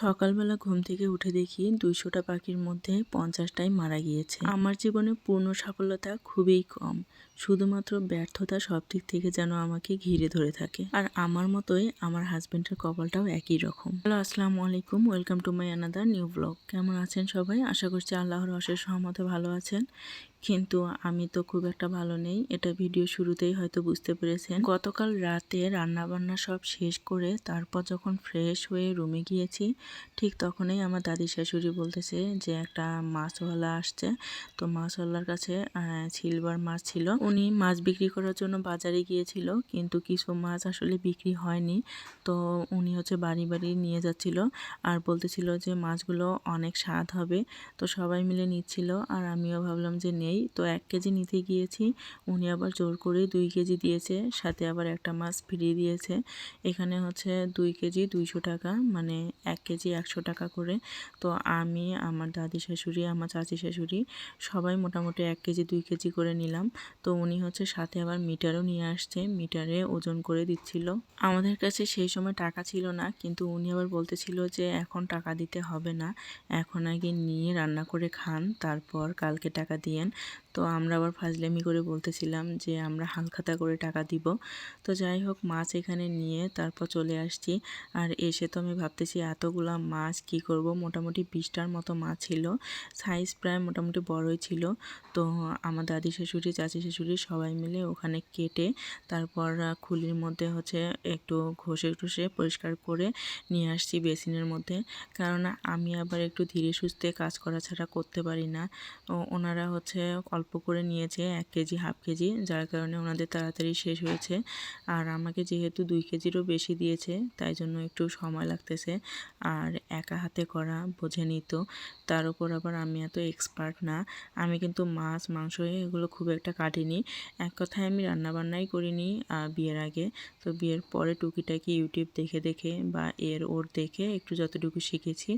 সকালবেলা ঘুম থেকে উঠে দেখি দুইশোটা পাখির মধ্যে পঞ্চাশটাই মারা গিয়েছে। আমার জীবনে পূর্ণ সাফল্যতা খুবই কম। শুধুমাত্র ব্যর্থতা সব দিক থেকে যেন আমাকে ঘিরে ধরে থাকে। আর আমার মতোই আমার হাজবেন্ডের কপালটাও একই রকম। হ্যালো, আসসালামু আলাইকুম। Welcome to my another new blog. কেমন আছেন সবাই? আশা করছি আল্লাহর অশেষ সহমতে ভালো আছেন। কিন্তু আমি তো খুব একটা ভালো নেই, এটা ভিডিও শুরুতেই হয়তো বুঝতে পেরেছেন। গতকাল রাতে রান্না বান্না সব শেষ করে তারপর যখন ফ্রেশ হয়ে রুমে গিয়েছি, ঠিক তখনই আমার দাদি শাশুড়ি বলতেছে যে, একটা মাছওয়ালা আসছে। তো মাছওয়ালার কাছে সিলভার মাছ ছিল। উনি মাছ বিক্রি করার জন্য বাজারে গিয়েছিল, কিন্তু কিছু মাছ আসলে বিক্রি হয়নি। তো উনি হচ্ছে বাড়ি বাড়ি নিয়ে যাচ্ছিল আর বলতেছিল যে, মাছগুলো অনেক স্বাদ হবে। তো সবাই মিলে নিচ্ছিল আর আমিও ভাবলাম যে, নেই। তো এক কেজি নিতে গিয়েছি। উনি আবার জোর করে দুই কেজি দিয়েছে। সাথে আবার একটা মাছ ফিরিয়ে দিয়েছে। এখানে হচ্ছে দুই কেজি দুইশো টাকা। মানে এক কেজি একশো টাকা করে। তো আমি, আমার দাদি শাশুড়ি, আমার চাচি শাশুড়ি সবাই মোটামুটি এক কেজি দুই কেজি করে নিলাম। তো উনি হচ্ছে সাথে আবার মিটারও নিয়ে আসছে। মিটারে ওজন করে দিচ্ছিল। আমাদের কাছে সেই সময় টাকা ছিল না। কিন্তু উনি আবার বলতেছিল যে এখন টাকা দিতে হবে না। এখন আগে নিয়ে রান্না করে খান। তারপর কালকে টাকা দিয়েন। তো আমরা আবার ফাজলামি করে বলতেছিলাম যে আমরা হালখাতা করে টাকা দিব। তো যাই হোক, মাছ এখানে নিয়ে তারপর চলে আসছি। আর এসে তো আমি ভাবতেছি এতগুলা মাছ কি করব? মোটামুটি বিশটার মতো মাছ ছিল। সাইজ প্রায় মোটামুটি বড়ই ছিল। তো আমার দাদি শাশুড়ি, চাচি শাশুড়ি সবাই মিলে ওখানে কেটে তারপর খুলির মধ্যে হচ্ছে একটু ঘষে ঘষে পরিষ্কার করে নিয়ে আসছি বেসিনের মধ্যে। কারণ আমি আবার একটু ধীরে সুস্থে কাজ করা ছাড়া করতে পারি না। ওনারা হচ্ছে অল্প করে নিয়েছে, এক কেজি, হাফ কেজি, যার কারণে ওনাদের তাড়াতাড়ি শেষ হয়েছে। আর আমাকে যেহেতু দুই কেজিরও বেশি দিয়েছে, তাই জন্য একটু সময় লাগতেছে। আর একা হাতে করা বোঝে নিত তার উপর আবার আমি এত এক্সপার্ট না। আমি কিন্তু মাছ, মাংস এগুলো খুব একটা কাটিনি। এক কথায় আমি রান্নাবান্নাই করিনি বিয়ের আগে। তো বিয়ের পরে টুকিটাকি ইউটিউব দেখে দেখে বা এর ওর দেখে একটু যতটুকু শিখেছি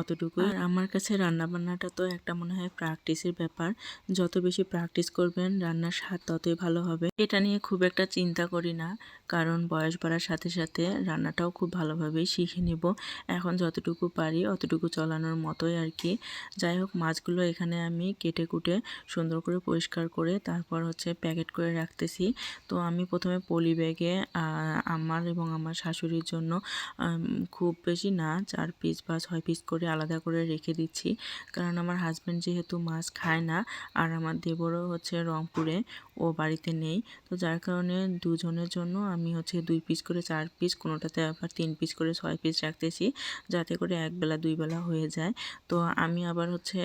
অতটুকু আর আমার কাছে রান্নাবান্নাটা তো একটা মনে হয় প্র্যাকটিসের ব্যাপার। যত বেশি প্র্যাকটিস করবেন, রান্নার স্বাদ ততই ভালো হবে। এটা নিয়ে খুব একটা চিন্তা করি না, কারণ বয়স বাড়ার সাথে সাথে রান্নাটাও খুব ভালোভাবেই শিখে নিব। এখন যতটুকু পারি, অতটুকু চলানোর মতোই আর কি। যাই হোক, মাছগুলো এখানে আমি কেটে কুটে সুন্দর করে পরিষ্কার করে তারপর হচ্ছে প্যাকেট করে রাখতেছি। তো আমি প্রথমে পলি ব্যাগে আমার এবং আমার শাশুড়ির জন্য খুব বেশি না, চার পিস বা ছয় পিস করে আলাদা করে রেখে দিচ্ছি। কারণ আমার হাজব্যান্ড যেহেতু মাছ খায় না আর আমার দেবরও হচ্ছে রংপুরে ও বাড়িতে নেই। তো যার কারণে দুজনের জন্য আমি হচ্ছে দুই পিস করে, চার পিস কোনোটাতে আবার তিন পিস করে, ছয় পিস রাখতেছি যাতে করে একবেলা দুই বেলা হয়ে যায়। তো আমি আবার হচ্ছে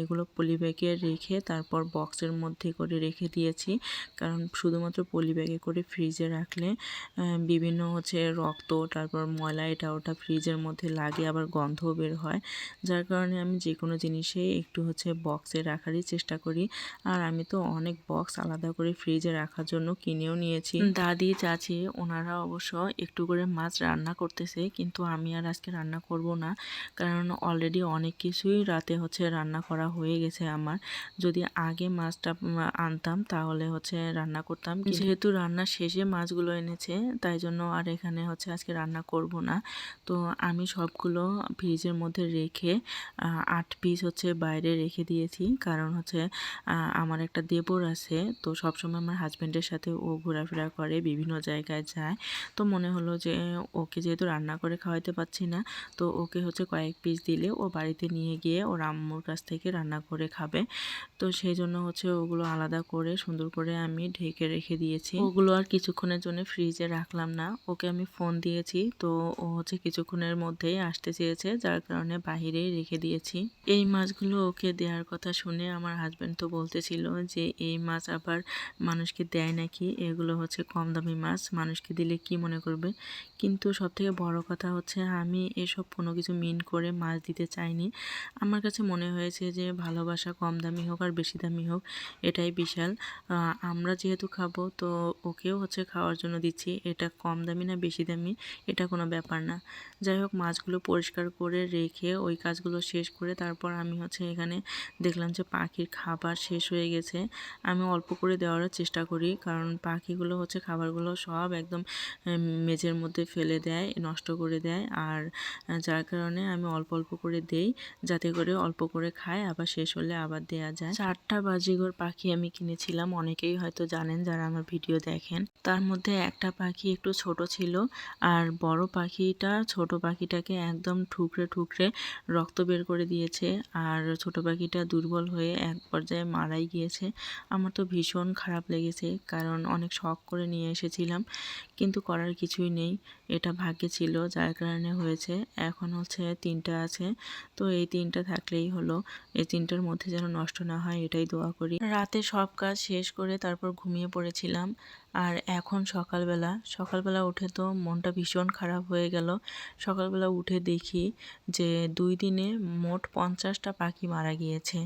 এগুলো পলি ব্যাগে রেখে তারপর বক্সের মধ্যে করে রেখে দিয়েছি। কারণ শুধুমাত্র পলি ব্যাগে করে ফ্রিজে রাখলে বিভিন্ন হচ্ছে রক্ত, তারপর ময়লা, এটা ওটা ফ্রিজের মধ্যে লাগে, আবার গন্ধও বের হয়। যার কারণে আমি যে কোনো জিনিসেই একটু হচ্ছে বক্সে রাখারই চেষ্টা করি। আর আমি তো অনেক বক্স আলাদা করে ফ্রিজে রাখার জন্য কিনেও নিয়েছি। দাদি চাচি ওনারা অবশ্য একটু করে মাছ রান্না করতেছে কিন্তু আমি আর আজকে রান্না করব না। কারণ অলরেডি অনেক কিছুই রাতে হচ্ছে রান্না করা হয়ে গেছে আমার। যদি আগে মাছটা আনতাম তাহলে হচ্ছে রান্না করতাম। যেহেতু রান্নার শেষে মাছগুলো এনেছে তাই জন্য আর এখানে হচ্ছে আজকে রান্না করব না। তো আমি সবগুলো ফ্রিজের মধ্যে রেখে আট পিস হচ্ছে বাইরে রেখে দিয়েছি। কারণ হচ্ছে আমার একটা দেবর আছে। তো সবসময় আমার হাজব্যান্ডের সাথে ও ঘোরাফেরা করে, বিভিন্ন জায়গায় যায়। তো মনে হলো যে ওকে যেহেতু রান্না করে খাওয়াইতে পারছি না, তো ওকে হচ্ছে কয়েক পিস দিলে ও বাড়িতে নিয়ে গিয়ে ওর আম্মুর কাছ থেকে রান্না করে খাবে। তো সেই জন্য হচ্ছে ওগুলো আলাদা করে, সুন্দর করে আমি ঢেকে রেখে দিয়েছি। ওগুলো আর কিছুক্ষণের জন্য ফ্রিজে রাখলাম না। ওকে আমি ফোন দিয়েছি। তো ও হচ্ছে কিছুক্ষণের মধ্যেই আসতে চেয়েছে, যার কারণে বাহিরেই রেখে দিয়েছি। এই মাছগুলো ওকে দেওয়ার কথা শুনে আমার হাজব্যান্ড তো বলতেছিল যে, এই মাছ আবার মানুষকে দেয় নাকি? এগুলো হচ্ছে কম দামি মাছ, মানুষকে দিলে কি মনে করবে? কিন্তু সবথেকে বড় কথা হচ্ছে, আমি এসব কোনো কিছু মিন করে মাছ দিতে চাইনি। আমার কাছে মনে হয়েছে যে, ভালোবাসা কম দামি হোক আর বেশি দামি হোক, এটাই বিশাল। আমরা যেহেতু খাব, তো ওকেও হচ্ছে খাওয়ার জন্য দিচ্ছি। এটা কম দামি না বেশি দামি, এটা কোনো ব্যাপার না। যাই হোক, মাছগুলো পরিষ্কার করে রেখে ওই কাজগুলো শেষ করে তারপর আমি হচ্ছে এখানে দেখলাম যে, পাখির খাবার খাবার শেষ হয়ে গেছে। আমি অল্প করে দেওয়ার চেষ্টা করি, কারণ পাখিগুলো হচ্ছে খাবারগুলো সব একদম মেঝের মধ্যে ফেলে দেয়, নষ্ট করে দেয়। আর যার কারণে আমি অল্প অল্প করে দেই, যাতে করে অল্প করে খায়, আবার শেষ হলে আবার দেয়া যায়। চারটা বাজিগর পাখি আমি কিনেছিলাম, অনেকেই হয়তো জানেন যারা আমার ভিডিও দেখেন। তার মধ্যে একটা পাখি একটু ছোট ছিল, আর বড় পাখিটা ছোট পাখিটাকে একদম ঠুকরে ঠুকরে রক্ত বের করে দিয়েছে, আর ছোট পাখিটা দুর্বল হয়ে এক পর্যায়ে মারাই গিয়েছে। আমার তো ভীষণ খারাপ লেগেছে, কারণ অনেক শখ করে নিয়ে এসেছিলাম, কিন্তু করার কিছুই নেই। এটা ভাগ্যে ছিল, যার কারণে হয়েছে। এখন হচ্ছে তিনটা আছে, তো এই তিনটা থাকলেই হলো। এই তিনটার মধ্যে যেন নষ্ট না হয়, এটাই দোয়া করি। রাতে সব কাজ শেষ করে তারপর ঘুমিয়ে পড়েছিলাম। আর এখন সকালবেলা সকালবেলা উঠে তো মনটা ভীষণ খারাপ হয়ে গেল। সকালবেলা উঠে দেখি যে দুই দিনে মোট পঞ্চাশটা পাখি মারা গিয়েছে।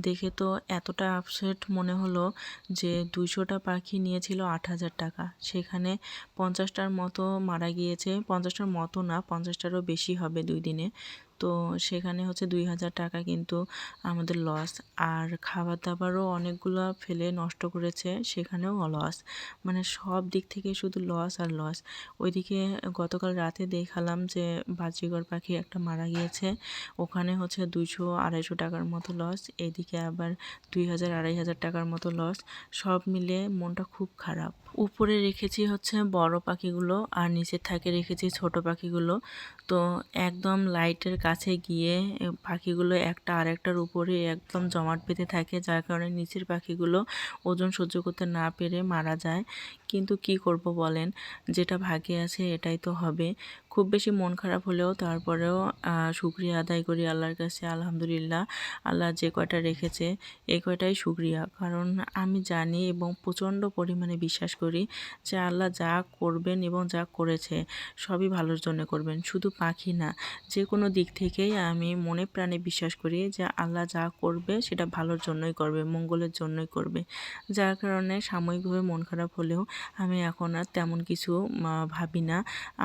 দেখে তো এতটা আপসেট মনে হলো যে দুইশোটা পাখি নিয়েছিল আট হাজার টাকা। সেখানে পঞ্চাশটার মতো মারা গিয়েছে, পঞ্চাশটার মতো না, পঞ্চাশটারও বেশি হবে দুই দিনে। তো সেখানে হচ্ছে দুই হাজার টাকা কিন্তু আমাদের লস আর খাবার দাবারও অনেকগুলো ফেলে নষ্ট করেছে, সেখানেও লস মানে সব দিক থেকে শুধু লস আর লস ওইদিকে গতকাল রাতে দেখালাম যে বাজিগর পাখি একটা মারা গিয়েছে, ওখানে হচ্ছে দুইশো আড়াইশো টাকার মতো লস এদিকে আবার দুই হাজার আড়াই হাজার টাকার মতো লস সব মিলে মনটা খুব খারাপ। উপরে রেখেছি হচ্ছে বড় পাখিগুলো আর নিচে থাকে রেখেছি ছোট পাখিগুলো। তো একদম লাইটের কাছে গিয়ে পাখিগুলো একটা আরেকটার উপরে একদম জমাট পেতে থাকে, যার কারণে নিচের পাখিগুলো ওজন সহ্য করতে না পেরে মারা যায়। কিন্তু কি করব বলেন? যেটা ভাগ্যে আছে এটাই তো হবে। খুব বেশি মন খারাপ হলেও তারপরেও শুক্রিয়া আদায় করি আল্লাহর কাছে, আলহামদুলিল্লাহ। আল্লাহ যে কয়টা রেখেছে এই কয়টাই শুক্রিয়া। কারণ আমি জানি এবং প্রচণ্ড পরিমাণে বিশ্বাস করি যে আল্লাহ যা করবেন এবং যা করেছে, সবই ভালোর জন্য করবেন। শুধু পাখি না, যে কোনো দিক থেকেই আমি মনে প্রাণে বিশ্বাস করি যে আল্লাহ যা করবে সেটা ভালোর জন্যই করবে, মঙ্গলের জন্যই করবে। যার কারণে সাময়িকভাবে মন খারাপ হলেও আমি এখন আর তেমন কিছু ভাবি না।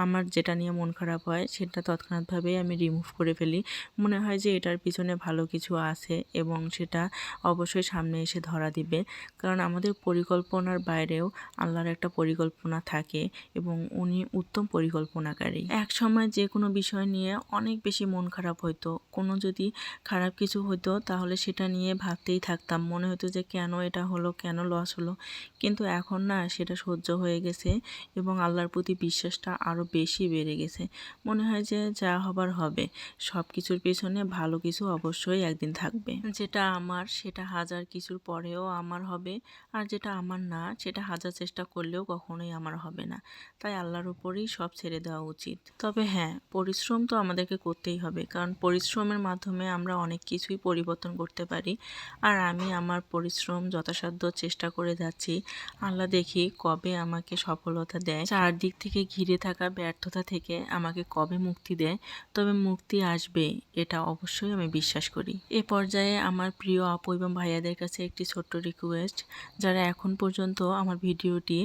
আমার যেটা নিয়ে মন খারাপ হয়, সেটা তৎক্ষণাৎভাবে আমি রিমুভ করে ফেলি। মনে হয় যে এটার পিছনে ভালো কিছু আছে এবং সেটা অবশ্যই সামনে এসে ধরা দিবে। কারণ আমাদের পরিকল্পনার বাইরেও আল্লাহর একটা পরিকল্পনা থাকে এবং উনি উত্তম পরিকল্পনাকারী। এক সময় যে কোনো বিষয় নিয়ে অনেক বেশি মন খারাপ হতো কোনো যদি খারাপ কিছু হতো তাহলে সেটা নিয়ে ভাবতেই থাকতাম। মনে হতো যে কেন এটা হলো, কেন লস হলো? কিন্তু এখন না, সেটা সহ্য হয়ে গেছে এবং আল্লাহর প্রতি বিশ্বাসটা আরও বেশি বেড়ে গেছে। মনে হয় যে যা হবার হবে। সব কিছুর পেছনে ভালো কিছু অবশ্যই একদিন থাকবে। যেটা আমার, সেটা হাজার কিছুর পরেও আমার হবে। আর যেটা আমার না, সেটা হাজার চেষ্টা করলেও কখনোই আমার হবে না। তাই আল্লাহর উপরেই সব ছেড়ে দেওয়া উচিত। তবে হ্যাঁ পরিশ্রম তো আমাদেরকে করতেই হবে। কারণ পরিশ্রমের মাধ্যমে আমরা অনেক কিছুই পরিবর্তন করতে পারি। আর আমি আমার পরিশ্রম যথাসাধ্য চেষ্টা করে যাচ্ছি। আল্লাহ দেখি কবে আমাকে সফলতা দেয়, চারদিক থেকে ঘিরে থাকা ব্যর্থতা থেকে আমাকে কবে মুক্তি দেয়, তবে মুক্তি আসবে, এটা অবশ্যই আমি বিশ্বাস করি। এ পর্যায়ে আমার প্রিয় আপু এবং ভাইয়াদের কাছে একটি ছোট্ট রিকোয়েস্ট যারা এখন পর্যন্ত আমার ভিডিওটি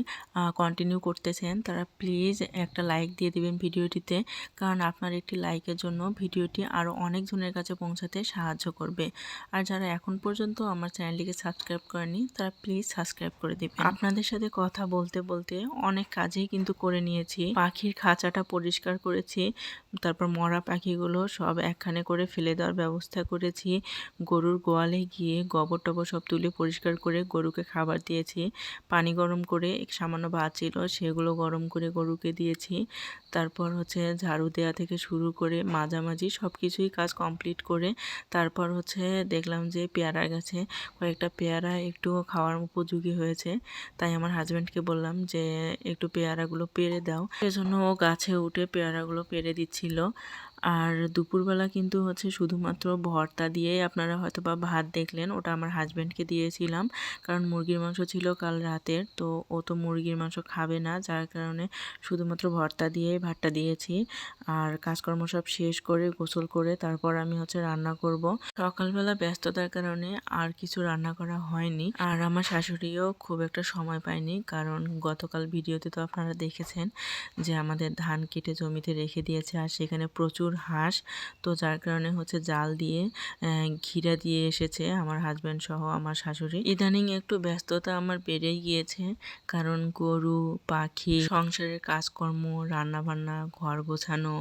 কন্টিনিউ করতেছেন, তারা প্লিজ একটা লাইক দিয়ে দিবেন ভিডিওটিতে, কারণ আপনার একটি লাইকের জন্য ভিডিওটি আরও অনেকজনের কাছে পৌঁছাতে সাহায্য করবে। আর যারা এখন পর্যন্ত আমার চ্যানেলটিকে সাবস্ক্রাইব করেনি তারা প্লিজ সাবস্ক্রাইব করে দিবেন। আপনাদের সাথে কথা বলতে বলতে অনেক কাজেই কিন্তু করে নিয়েছি। পাখির খাঁচাটা পরিষ্কার করেছি, তারপর মরা পাখিগুলো সব একখানে করে ফেলে দেওয়ার ব্যবস্থা করেছি। গরুর গোয়ালে গিয়ে গোবর টবর সব তুলে পরিষ্কার করে গরুকে খাবার দিয়েছি। পানি গরম করে সামান্য ভাত ছিল, সেগুলো গরম করে গরুকে দিয়েছি। তারপর হচ্ছে ঝাড়ু দেওয়া থেকে শুরু করে মাঝামাঝি সব কিছুই কাজ কমপ্লিট করে তারপর হচ্ছে দেখলাম যে পেয়ারা গাছে কয়েকটা পেয়ারা একটু খাওয়ার উপযোগী হয়েছে। তাই আমার হাজব্যান্ডকে বললাম যে একটু পেয়ারাগুলো পেরে দাও। সেজন্য ও গাছে উঠে পেয়ারাগুলো পেরে দিচ্ছিল। আর দুপুরবেলা কিন্তু হচ্ছে শুধুমাত্র ভর্তা দিয়েই আপনারা হয়তো বা ভাত দেখলেন, ওটা আমার হাজব্যান্ডকে দিয়েছিলাম। কারণ মুরগির মাংস ছিল কাল রাতের, তো ও তো মুরগির মাংস খাবে না, যার কারণে শুধুমাত্র ভর্তা দিয়েই ভাতটা দিয়েছি। আর কাজকর্ম সব শেষ করে, গোসল করে তারপর আমি হচ্ছে রান্না করব। সকালবেলা ব্যস্ততার কারণে আর কিছু রান্না করা হয়নি। আর আমার শাশুড়িও খুব একটা সময় পায়নি, কারণ গতকাল ভিডিওতে তো আপনারা দেখেছেন যে আমাদের ধান কেটে জমিতে রেখে দিয়েছে, আর সেখানে প্রচুর প্রচুর হাঁস, তো যার কারণে হচ্ছে জাল দিয়ে ঘিরা দিয়ে এসেছে আমার হাজব্যান্ড সহ আমার শাশুড়ি। ইদানিং একটু ব্যস্ততা আমার বেড়েই গিয়েছে, কারণ গরু, পাখি, সংসারের কাজকর্ম, রান্নাবান্না, ঘর গোছানো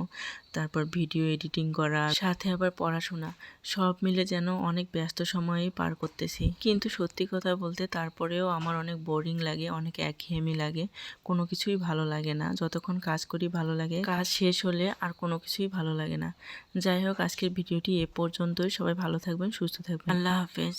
তারপর ভিডিও এডিটিং করা, সাথে আবার পড়াশোনা, সব মিলে যেন অনেক ব্যস্ত সময়েই পার করতেছি। কিন্তু সত্যি কথা বলতে তারপরেও আমার অনেক বোরিং লাগে, অনেক একঘেয়েমি লাগে। কোনো কিছুই ভালো লাগে না। যতক্ষণ কাজ করি ভালো লাগে, কাজ শেষ হলে আর কোনো কিছুই ভালো লাগে না। যাই হোক, আজকের ভিডিওটি এ পর্যন্তই। সবাই ভালো থাকবেন, সুস্থ থাকবেন। আল্লাহ হাফেজ।